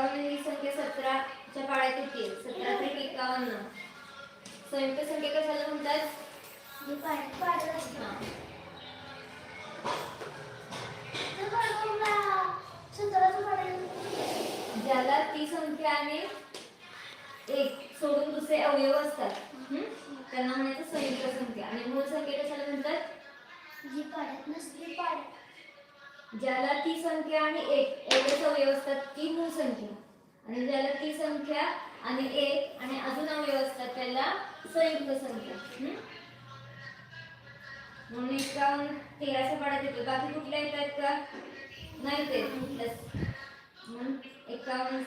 एकावन्न ही संख्या सतराच्या पाड्यात येते सतरा त्रिक एकावन्न. संयुक्त संख्या कशाला म्हणतात? ज्याला ती संख्या आणि एक सोडून दुसरे अवयव असतात. हम्म? त्यांना म्हणायचं संयुक्त संख्या. आणि मूळ संख्या कशाला म्हणतात? ज्याला ती संख्या आणि एक एवढेच अवयव असतात ती मूळ संख्या आणि ज्याला ती संख्या आणि एक आणि अजून अवयव असतात त्याला संयुक्त संख्या. हम्म? म्हणून एकावन्न तेराच्या पाड्यात येतो बाकी कुठल्या येतात का? नाही ते म्हणून एकावन्न